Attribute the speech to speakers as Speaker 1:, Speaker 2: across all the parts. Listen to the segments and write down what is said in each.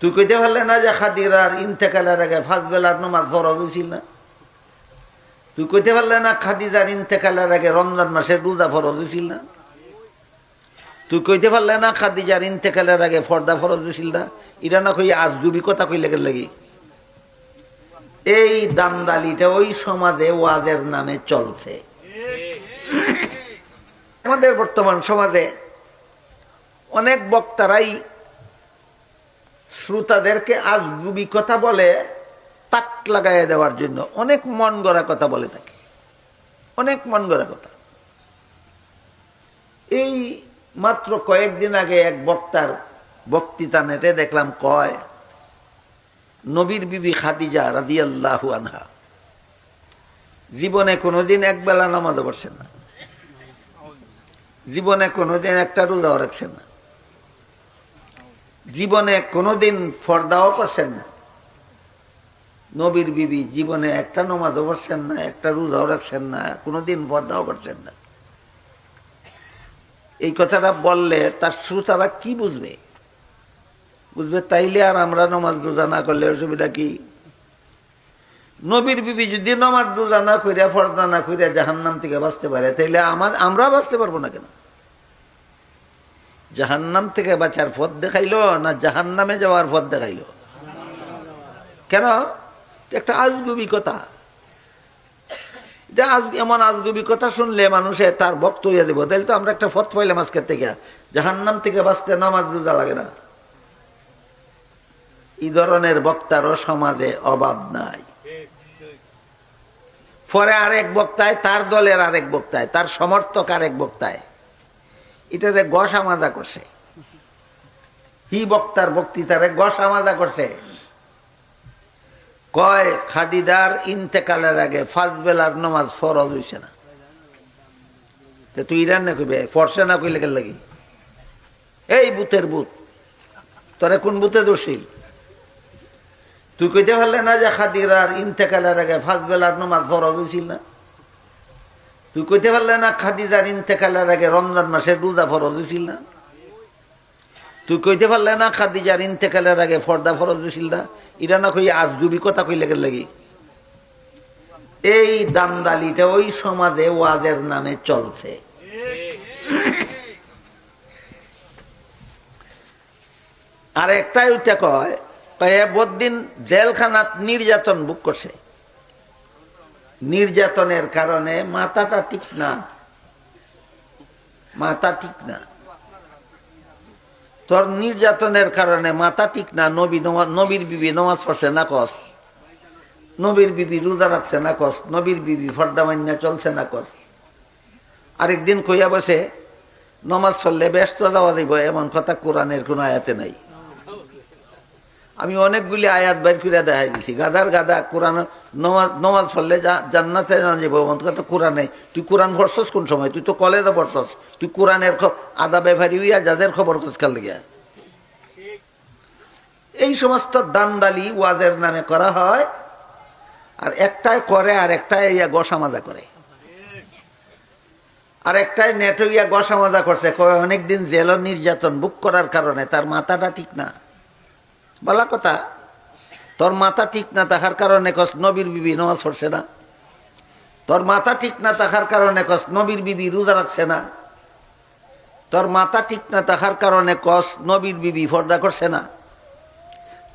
Speaker 1: তুই কইতে পারলে না যে খাদির খাদিরার ইন্তেকালের আগে ফাঁস বেলার নমাজ ফরজ হয়েছিল না? তুই কইতে পারলে না খাদিজার ইন্তেকালের আগে রমজান মাসে রোজা ফরজ হয়েছিল না? তুই কইতে পারলে না খাদিজার ইন্তেকালের আগে ফর্দা ফরজ হয়েছিল না? ইরা না কই আজগুবি কথা কইলে লেগে লাগি? এই দান্দালিটা ওই সমাজে ওয়াজের নামে চলছে। আমাদের বর্তমান সমাজে অনেক বক্তারাই শ্রোতাদেরকে আজগুবি কথা বলে, তাক লাগাইয়া দেওয়ার জন্য অনেক মন গড়া কথা বলে থাকে। অনেক মন গড়া কথা। এই মাত্র কয়েকদিন আগে এক বক্তার বক্তৃতা নেটে দেখলাম কয়, নবীর বিবি খাদিজা রাদিয়াল্লাহু আনহা, জীবনে কোনোদিন একবেলা নামাজ পড়ছেন না। জীবনে কোনোদিন একটা রোজাও রাখছেন না। জীবনে কোনোদিন ফর্দাও করছেন না। নবীর বিবি জীবনে একটা নমাজও পড়ছেন না, একটা রোজাও রাখছেন না, কোনোদিন ফর্দাও করছেন না। এই কথাটা বললে তার শ্রোতারা কি বুঝবে? বুঝবে, তাইলে আর আমরা নমাজ রোজা না করলে অসুবিধা কি? নবীর বিবি যদি নমাজ রোজা না করিয়া ফর্দা না করিয়া জাহান্নাম থেকে বাঁচতে পারে, তাইলে আমার আমরা বাঁচতে পারব না কেন? জাহান্নাম থেকে বাঁচার পথ দেখাইলো না জাহান্নামে যাওয়ার পথ দেখাইলো? কেন? একটা আজগুবি কথা আজ এমন আজগুবি কথা শুনলে মানুষে তার ভক্ত হইয়া দেবো তাহলে তো আমরা একটা ফত পাইলাম আজকের থেকে। জাহান্নাম থেকে বাঁচতে নামাজ রোজা লাগে না। এই ধরনের বক্তারও সমাজে অভাব নাই। পরে আরেক বক্তায়, তার দলের আরেক বক্তায়, তার সমর্থক আরেক বক্তায়। এটারে গসা মাজা করছে। হি বক্তার বক্তৃতারে গসা মাজা করছে। কয় খাদিদার ইন্তেকালের আগে ফাঁস বেলার নমাজ ফরজ হইছে না? তুই ইরান না কইবে? ফরসে না কইলে গেল লাগি এই বুথের বুথ, তোরে কোন বুথে দোষী তুই কইতে পারলে না যে খাদিরার ইন্তেকালের আগে ফাঁস বেলার নমাজ ফরজ হয়েছিল না? তুই কইতে পারলে না খাদিজার ইন্তেকালের আগে রমজান মাসে রোজা ফরজ হয়েছিল না? তুই কইতে পারলে না খাদিজার ইন্তেকালের আগে ফর্দা ফরজ হয়েছিল না? ইরা না কই আজগুবি কথা কই লেগে লাগি। এই দান্দালিটা ওই সমাজে ওয়াজের নামে চলছে। আর একটাই ওইটা কয়, কয়ে বদিন জেলখানাত নির্যাতন বুক করছে। নির্যাতনের কারণে মাথাটা ঠিক না। মাথা ঠিক না। তোর নির্যাতনের কারণে মাথা ঠিক না, নবী নবীর বিবি নমাজ পড়ছে না কস? নবীর বিবি রোজা রাখছে না কস? নবীর বিবি ফর্দা মান্যা চলছে না কস? আরেকদিন কইয়া বসে, নমাজ পড়লে ব্যস্ত দেওয়া দিব এমন কথা কোরআনের কোনো আয়াতে নাই। আমি অনেকগুলি আয়াত বাইর করে দেখাই দিছি। গাদার গাদা কোরআন, নমাজ নমাজ পড়লে জান্নাতে যাব এমন কথা কোরআনে তুই কোরআন পড়ছস কোন সময়? তুই তো কলেজে পড়ছস। তুই কোরআনের আদা ব্যাপারি হইয়া যাদের খবর খোঁজকাল গিয়া এই সমস্ত দান্দালি ওয়াজের নামে করা হয়, আর একটাই করে, আর একটাই ইয়া গসা মাজা করে। আর একটাই নেট ইয়া গসা মাজা করছে। অনেকদিন জেল নির্যাতন বুক করার কারণে তার মাথাটা ঠিক না। বলা কথা। তোর মাথা ঠিক না থাকার কারণে কস নবীর বিবি নমাজ পড়ছে না। তোর মাথা ঠিক না থাকার কারণে কস নবীর বিবি রোজা রাখছে না। তোর মাথা ঠিক না থাকার কারণে কস নবীর বিবি ফর্দা করছে না।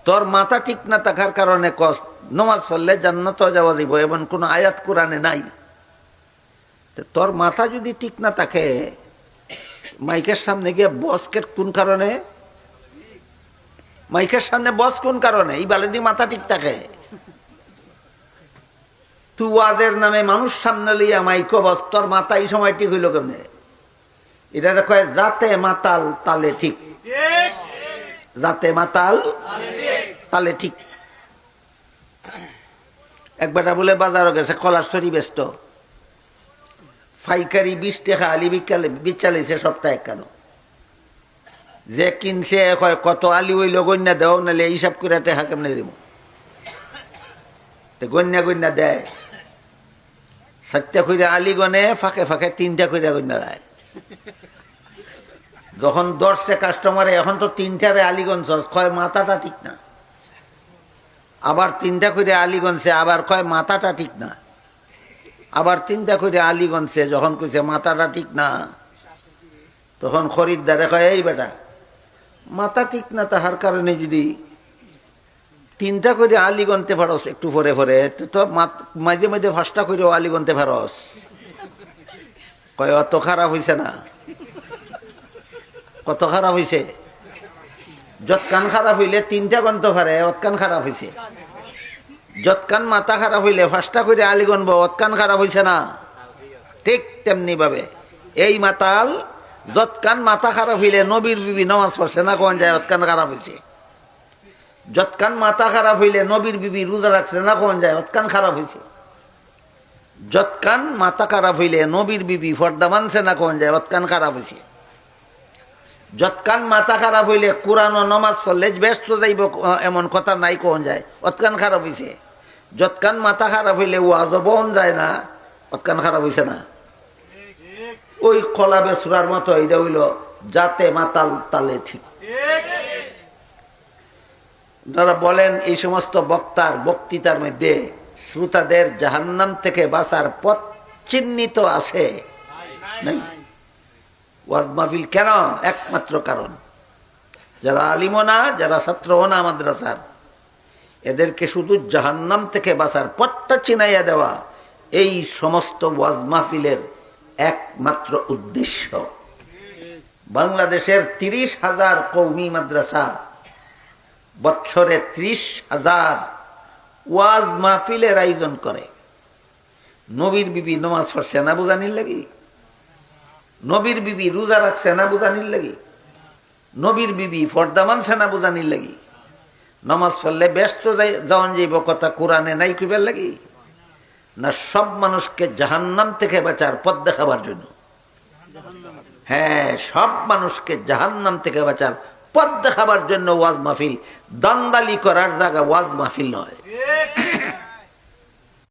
Speaker 1: তোর মাথা ঠিক না থাকার কারণে কস নমাজ পড়লে জান্নাত যাওয়া দিব, এমন কোনো আয়াত কোরআনে নাই। তোর মাথা যদি ঠিক না থাকে, মাইকের সামনে গিয়ে বসকে কোন কারণে? মাইকের সামনে বস কোন কারণে? এই বালেদি মাথা ঠিক থাকে। তুই ওয়াজের নামে মানুষ সামনে লইয়া মাইকো বস তোর মাথা এই সময় ঠিক হইল কেমনে? এটা কয়, যাতে মাতাল তালে ঠিক। যাতে মাতাল তালে ঠিক। একবারটা বলে, বাজারও গেছে, কলার সরি ব্যস্ত। ফাইকারি বিশ টাকা, আলি বিকালে বিচালিছে সপ্তাহে কেন। যে কিনছে, কয়, কত আলি ওই গন্যা দেও, নাহলে হিসাব করে টেহা কেমনে দেব? গন্যা গন্যা দেয়। চারটা কইরা আলি গনে, ফাঁকে ফাঁকে তিনটা কইরা গন্যা দেয়। যখন দর্শে কাস্টমারে এখন তো তিনটারে আলিগঞ্জ কয়, মাথাটা ঠিক না। আবার তিনটা করে আলিগঞ্জে আবার কয়, মাথাটা ঠিক না। আবার তিনটা করে আলিগঞ্জে যখন কইছে, মাথাটা ঠিক না, তখন খরিদ্দারে কয়, এই বেটা মাথা ঠিক না তাহার কারণে যদি তিনটা করে আলি গনতে পারস একটু পরে পরে তো মাঝে মাঝে ফাঁসটা করেও আলি গনতে পারস। কয়, অত খারাপ হইছে না। কত খারাপ হইছে? যৎকান খারাপ হইলে তিনটা গন্ত পারে অতকান খারাপ হইছে। যৎকান মাথা খারাপ হইলে ফাঁসটা করে আলি গনব অতকান খারাপ হইছে না। ঠিক তেমনি ভাবে এই মাতাল যৎকান মাথা খারাপ হইলে নবীর বিবি নমাজ পড়ছে না কোন যায় অতকান খারাপ হইছে। যৎকান মাথা খারাপ হইলে নবীর বিবি রোজা রাখছে না কোন যায় অতকান খারাপ হইছে। যৎকান মাথা খারাপ হইলে নবীর বিবি ফর্দা মানছে না কোন যায় অতকান খারাপ হইছে। যৎকান মাথা খারাপ হইলে কোরআন নমাজ পড়লে ব্যস্ত যাইব, এমন কথা নাই কোন যায় অতকান খারাপ হইছে। যৎকান মাথা খারাপ হইলে ওয়াজ বহন যায় না অতকান খারাপ হইছে না। ওই কলা বেসুরার মতো এটা হইল, যাতে মাতাল তালে ঠিক। যারা বলেন এই সমস্ত বক্তার বক্তৃতার মধ্যে শ্রোতাদের জাহান্নাম থেকে বাঁচার পথ চিহ্নিত আছে? নাই। ওয়াজ কেন? একমাত্র কারণ, যারা আলিমও না, যারা ছাত্রও না মাদ্রাসার। এদেরকে শুধু জাহান্নাম থেকে বাঁচার পথটা চিনাইয়া দেওয়া, এই সমস্ত ওয়াজ মাহফিলের একমাত্র উদ্দেশ্য। বাংলাদেশের তিরিশ হাজার কৌমি মাদ্রাসা বছরে ত্রিশ হাজার ওয়াজ মাহফিলের আয়োজন করে। নবীর বিবি নমাজ পড়ছে না বুঝানির লাগি? নবীর বিবি রোজা রাখছে না বুঝানির লাগি? নবীর বিবি ফর্দা মানছে না বুঝানির লাগি? নমাজ পড়লে ব্যস্ত যাওয়ান যাইব কথা কোরআনে নাই কইবার লাগি? না সব মানুষকে জাহান্নাম থেকে বাঁচার পথ দেখাবার জন্য। হ্যাঁ সব মানুষকে জাহান্নাম থেকে বাঁচার পথ দেখাবার জন্য ওয়াজ মাহফিল, দান্দালি করার জায়গা ওয়াজ মাহফিল নয়।